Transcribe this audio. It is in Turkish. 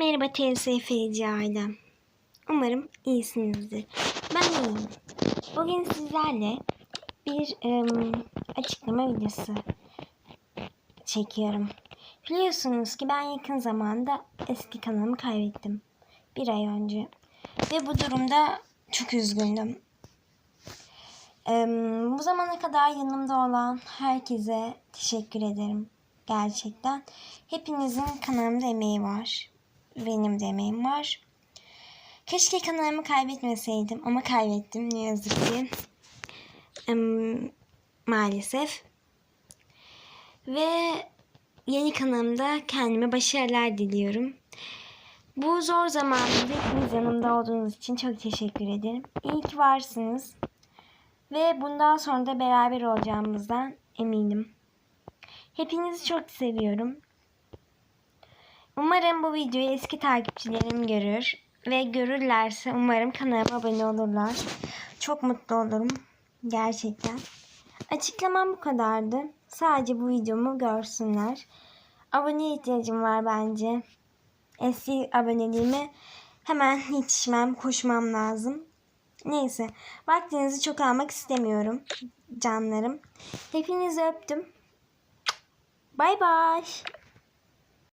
Merhaba TSFC ailem. Umarım iyisinizdir. Ben iyiyim. Bugün sizlerle bir em, açıklama videosu çekiyorum. Biliyorsunuz ki ben yakın zamanda eski kanalımı kaybettim. Bir ay önce. Ve bu durumda çok üzgündüm. Em, bu zamana kadar yanımda olan herkese teşekkür ederim. Gerçekten. Hepinizin kanalımda emeği var. Benim de emeğim var. Keşke kanalımı kaybetmeseydim ama kaybettim ne yazık ki. Maalesef. Ve yeni kanalımda kendime başarılar diliyorum. Bu zor zamanda hepiniz yanımda olduğunuz için çok teşekkür ederim. İyi ki varsınız. Ve bundan sonra da beraber olacağımızdan eminim. Hepinizi çok seviyorum. Umarım bu videoyu eski takipçilerim görür. Ve görürlerse umarım kanalıma abone olurlar. Çok mutlu olurum. Gerçekten. Açıklamam bu kadardı. Sadece bu videomu görsünler. Abone ihtiyacım var bence. Eski aboneliğime hemen yetişmem, koşmam lazım. Neyse. Vaktinizi çok almak istemiyorum. Canlarım. Hepinizi öptüm. Bay bay.